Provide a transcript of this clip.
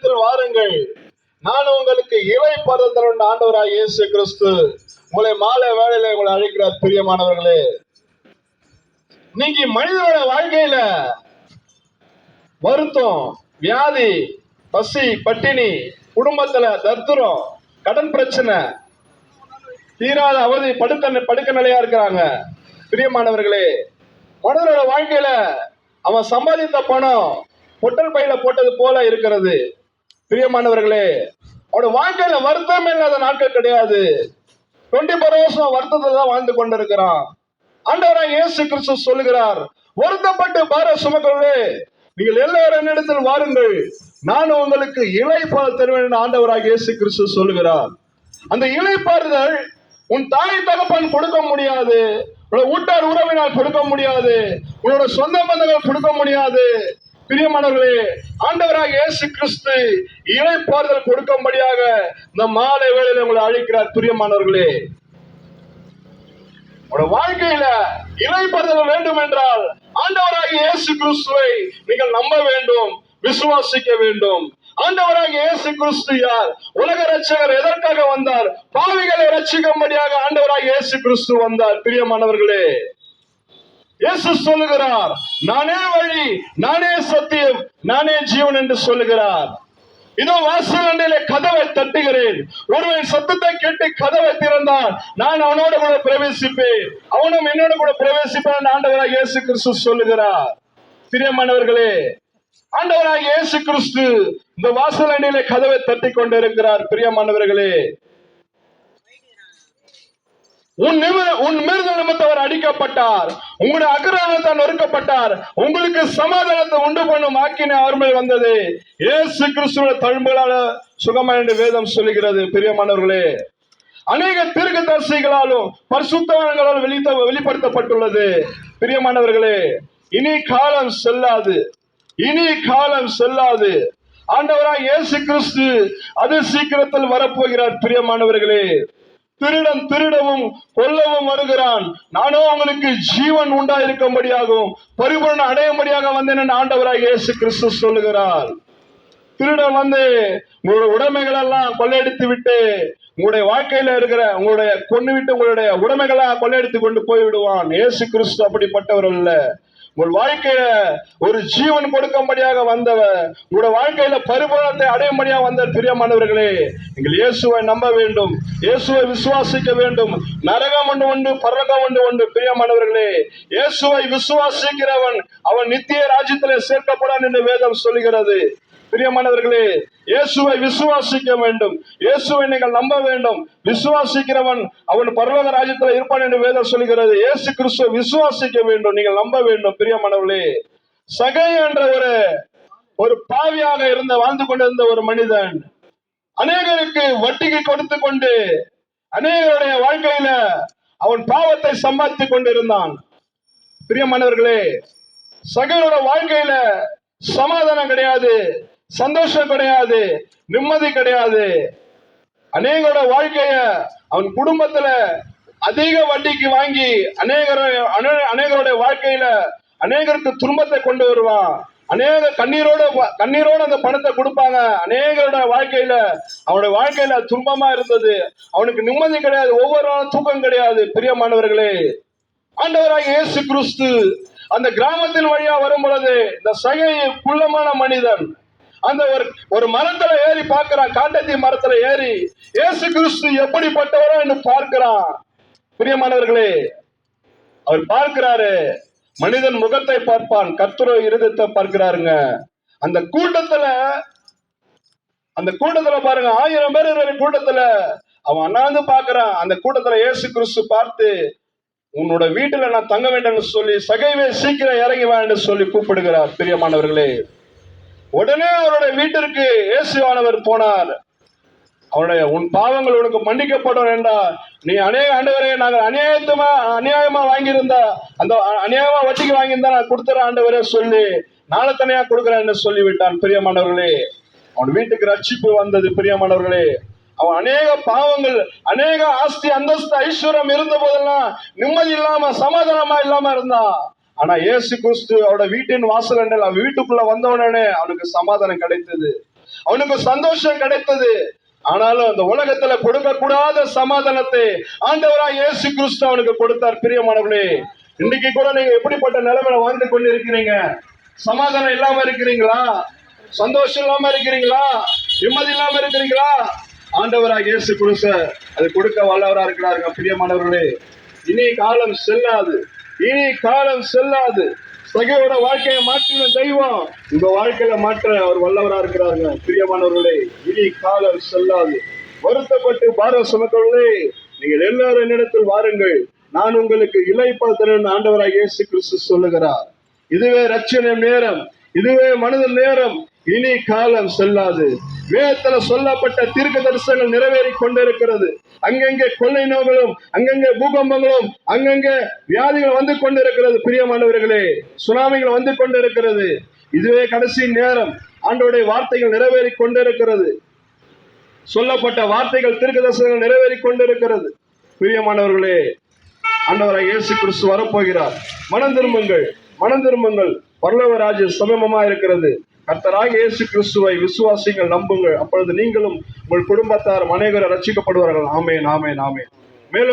என்னிடத்தில் வாருங்கள். நான் உங்களுக்கு இலை பருத்தல் ஆண்டவராய் இயேசு கிறிஸ்து உங்களை மாலை வேலையில உங்களை அழைக்கிறார் பிரியமானவர்களே நீங்க மனிதனோட வாழ்க்கையில வருத்தம் வியாதி பசி பட்டினி குடும்பத்துல தத்துரம் கடன் பிரச்சனை தீராத அவதி படுக்க படுக்க நிலையா இருக்கிறாங்க. பிரியமானவர்களே மனிதனோட வாழ்க்கையில அவன் சம்பாதித்த பணம் பொட்டல் பையில போட்டது போல இருக்கிறது. பிரியமானவர்களே அவருடைய வாழ்க்கையில வருத்தம் இல்லாத நாட்கள் கிடையாது. டுவெண்ட்டி ஃபோர் ஹவர்ஸ் வருத்தத்தை தான் வாழ்ந்து கொண்டிருக்கிறான். ஆண்டவராய் இயேசு கிறிஸ்து சொல்லுகிறார் வருத்தப்பட்டு பார சுமக்களே நீங்கள் எல்லாரும் என்னிடத்தில் வாருங்கள். நான் உங்களுக்கு இலைப்பால் தருவேன் என்று ஆண்டவராக இயேசு கிறிஸ்து சொல்லுகிறார். அந்த இலைப்பாறுதல் உன் தாய் தகப்பன் கொடுக்க முடியாது. உன்னோட ஊட்டார் உறவினால் கொடுக்க முடியாது. உன்னோட சொந்த பந்தங்கள் கொடுக்க முடியாது. பிரியமானவர்களே ஆண்டவராக இயேசு கிறிஸ்து இலைப்பாறுதல் கொடுக்கும்படியாக இந்த மாலை வேளையில் உங்களை அழைக்கிறார். பிரியமானவர்களே உங்களோட வாழ்க்கையில இலைப்படுதல் வேண்டும் என்றால் ஆண்டவராக இயேசு கிறிஸ்துவை நீங்கள் நம்ப வேண்டும் விசுவாசிக்க வேண்டும். ஆண்டவராக இயேசு கிறிஸ்து யார்? உலக ரட்சகர் எதற்காக வந்தார்? பாவிகளை ரட்சிக்கும்படியாக ஆண்டவராக இயேசு கிறிஸ்து வந்தார். பிரியமானவர்களே இயேசு சொல்லுகிறார் நானே வழி நானே சத்தியம் நானே ஜீவன் என்று சொல்லுகிறார். இதோ வாசல் கதவை தட்டுகிறேன். ஒருவன் சத்தத்தை கேட்டு கதவை திறந்தான் நான் அவனோட கூட பிரவேசிப்பேன். அவனும் என்னோட கூட பிரவேசிப்பான் ஆண்டவராக இயேசு கிறிஸ்து சொல்லுகிறார். பிரியமானவர்களே ஆண்டவராக இயேசு கிறிஸ்து இந்த வாசல் அண்டையிலே கதவை தட்டி கொண்டிருக்கிறார். பிரியமானவர்களே உன் உன் மீறுதல் அவர் அடிக்கப்பட்டார். உங்களுடைய அக்கிரமத்தால் நொறுக்கப்பட்டார் உங்களுக்கு சமாதானத்தை உண்டு பண்ணும் ஆக்கின அவர் வந்தது. ஏசு கிறிஸ்துவ தழும்புகளால சுகமா என்று வேதம் சொல்லுகிறது பிரியமானவர்களே. அநேக தீர்க்கதரிசிகளாலும் பரிசுத்தவான்களால் வெளித்த வெளிப்படுத்தப்பட்டுள்ளது. பிரியமானவர்களே இனி காலம் செல்லாது. இனி காலம் செல்லாது. ஆண்டவராக இயேசு கிறிஸ்து அது சீக்கிரத்தில் வரப்போகிறார் பிரியமானவர்களே. திருடன் திருடவும் கொல்லவும் வருகிறான். நானோ உங்களுக்கு ஜீவன் உண்டாயிருக்கும்படியாகவும் பரிபூர்ண அடையும்படியாக வந்தேன் ஆண்டவராக இயேசு கிறிஸ்து சொல்லுகிறார். திருடன் வந்து உங்களோட உடைமைகள் எல்லாம் கொள்ளையடித்து விட்டு உங்களுடைய வாழ்க்கையில இருக்கிற உங்களுடைய கொண்டு விட்டு உங்களுடைய உடைமைகளா கொள்ளையடித்து கொண்டு போய் விடுவான் இயேசு கிறிஸ்து அப்படிப்பட்டவர் அல்ல. உங்கள் வாழ்க்கையில ஒரு ஜீவன் கொடுக்கும்படியாக வந்தவர் உங்களுடைய வாழ்க்கையில பரிபூரணத்தை அடையும்படியாக வந்த பிரியமானவர்களே நீங்கள் இயேசுவை நம்ப வேண்டும் இயேசுவை விசுவாசிக்க வேண்டும். நரகம் ஒன்று உண்டு பரலகம் ஒன்று உண்டு பிரியமானவர்களே இயேசுவை விசுவாசிக்கிறவன் அவன் நித்திய ராஜ்யத்திலே சேர்க்கப்படான் என்று வேதம் சொல்லுகிறது. பிரியமானவர்களே இயேசுவை விசுவாசிக்க வேண்டும். இயேசுவை நீங்கள் நம்ப வேண்டும். விசுவாசிக்கிறவன் அவன் பரலோக ராஜ்யத்தில் இருப்பான் என்று வேதம் சொல்கிறது இயேசு கிறிஸ்துவ விசுவாசிக்க வேண்டும். நீங்கள் நம்ப வேண்டும் பிரியமானவர்களே. சகை என்ற ஒரு ஒரு பாவியாக இருந்த வாழ்ந்து கொண்டிருந்த ஒரு மனிதன் அநேகருக்கு வட்டிக்கு கொடுத்து கொண்டு அநேகருடைய வாழ்க்கையில அவன் பாவத்தை சம்பாதித்துக் கொண்டிருந்தான். பிரியமானவர்களே சகையோட வாழ்க்கையில சமாதானம் கிடையாது. சந்தோஷம் கிடையாது நிம்மதி கிடையாது. அநேகரோட வாழ்க்கைய அவன் குடும்பத்துல அதிக வட்டிக்கு வாங்கி அநேகர அநேகருடைய வாழ்க்கையில அநேகருக்கு துன்பத்தை கொண்டு வருவான். அநேக கண்ணீரோட கண்ணீரோட அந்த பணத்தை கொடுப்பாங்க. அநேகரோட வாழ்க்கையில அவனுடைய வாழ்க்கையில துன்பமா இருந்தது. அவனுக்கு நிம்மதி கிடையாது ஒவ்வொரு நாளும் தூக்கம் கிடையாது. பிரியமானவர்களே ஆண்டவராக இயேசு கிறிஸ்து அந்த கிராமத்தின் வழியா வரும் பொழுது இந்த சகை குள்ளமான மனிதன் அந்த ஒரு ஒரு மரத்துல ஏறி பார்க்கிறான். காட்டத்தி மரத்துல ஏறி ஏசு கிறிஸ்து எப்படிப்பட்டவரோ? என்று பார்க்கிறான். பிரியமானவர்களே அவர் பார்க்கிறாரு. மனிதன் முகத்தை பார்ப்பான். கத்துரோ இருதத்தை பார்க்கிறாருங்க. அந்த கூட்டத்துல அந்த கூட்டத்துல பாருங்க ஆயிரம் பேர் இருக்கிற கூட்டத்துல அவன் அண்ணாந்து பார்க்கிறான். அந்த கூட்டத்துல ஏசு கிறிஸ்து பார்த்து உன்னோட வீட்டுல நான் தங்க வேண்டாம்னு சொல்லி சகைவே சீக்கிரம் இறங்கி வான்னு சொல்லி கூப்பிடுகிறார். பிரியமானவர்களே உடனே அவருடைய வீட்டிற்கு இயேசுவானவர் போனார். அவனுடைய உன் பாவங்கள் உனக்கு மன்னிக்கப்படும் என்றார். நீ அநேக ஆண்டவரே நாங்கள் அநியாயத்தமா அநியாயமா வாங்கியிருந்தா அந்த அநியாயமா வட்டிக்கு வாங்கியிருந்தா நான் கொடுத்துற ஆண்டவரே சொல்லி. நாளை தனியா கொடுக்குறேன்னு சொல்லிவிட்டான் பிரியமானவர்களே. அவன் வீட்டுக்கு ரட்சிப்பு வந்தது பிரியமானவர்களே. அவன் அநேக பாவங்கள் அநேக ஆஸ்தி அந்தஸ்து ஐஸ்வர்யம் இருந்த போதெல்லாம் நிம்மதி இல்லாம சமாதானமா இல்லாம இருந்தான். ஆனா இயேசு கிறிஸ்து அவனோட வீட்டின் வாசல் அவன் வீட்டுக்குள்ள வந்த உடனே அவனுக்கு சமாதானம் கிடைத்தது. அவனுக்கு சந்தோஷம் கிடைத்தது. ஆனாலும் அந்த உலகத்துல கொடுக்கக்கூடாத சமாதானத்தை ஆண்டவரா இயேசு கிறிஸ்து அவனுக்கு கொடுத்தார். பிரியமானவர்களே இன்னைக்கு கூட நீங்க எப்படிப்பட்ட நிலைமையில வாழ்ந்து கொண்டு இருக்கிறீங்க சமாதானம் இல்லாம இருக்கிறீங்களா? சந்தோஷம் இல்லாம இருக்கிறீங்களா? நிம்மதி இல்லாம இருக்கிறீங்களா? ஆண்டவராக இயேசு கிறிஸ்து அது கொடுக்க வல்லவரா இருக்கிறாருங்க. பிரியமானவர்களே இனி காலம் செல்லாது. இனி காலம் செல்லாது. சகையோட வாழ்க்கையை மாற்றின தெய்வம் உங்க வாழ்க்கையில மாற்ற அவர் வல்லவரா இருக்கிறாருங்க. பிரியமானவர்களே இனி காலம் செல்லாது. வருத்தப்பட்டு பார சுமக்கவர்களே நீங்கள் எல்லாரும் என்னிடத்தில் வாருங்கள். நான் உங்களுக்கு இலைப்பாத்திரன் ஆண்டவராக இயேசு கிறிஸ்து சொல்லுகிறார். இதுவே ரட்சணை நேரம் இதுவே மனித நேரம் இனி காலம் செல்லாது. வேதத்துல சொல்லப்பட்ட தீர்க்க தரிசனங்கள் நிறைவேறி கொண்டிருக்கிறது. அங்கங்கே கொள்ளை நோய்களும் அங்கங்கே பூகம்பங்களும் அங்கங்கே வியாதிகள் வந்து கொண்டிருக்கிறது. பிரியமானவர்களே சுனாமிகள் வந்து கொண்டிருக்கிறது. இதுவே கடைசி நேரம். ஆண்டோடைய வார்த்தைகள் நிறைவேறி கொண்டிருக்கிறது. சொல்லப்பட்ட வார்த்தைகள் தீர்க்க தரிசனங்கள் நிறைவேறி கொண்டிருக்கிறது பிரியமானவர்களே ஆண்டவராக இயேசு கிறிஸ்து வரப்போகிறார். மனம் திரும்புங்கள். மனம் திரும்புங்கள். பரலோக ராஜ்யம் இருக்கிறது கர்த்தராக இயேசு கிறிஸ்துவை விசுவாசிங்கள் நம்புங்கள். அப்பொழுது நீங்களும் உங்கள் குடும்பத்தார் அநேகரை ரட்சிக்கப்படுவார்கள். ஆமேன் ஆமேன் ஆமேன்.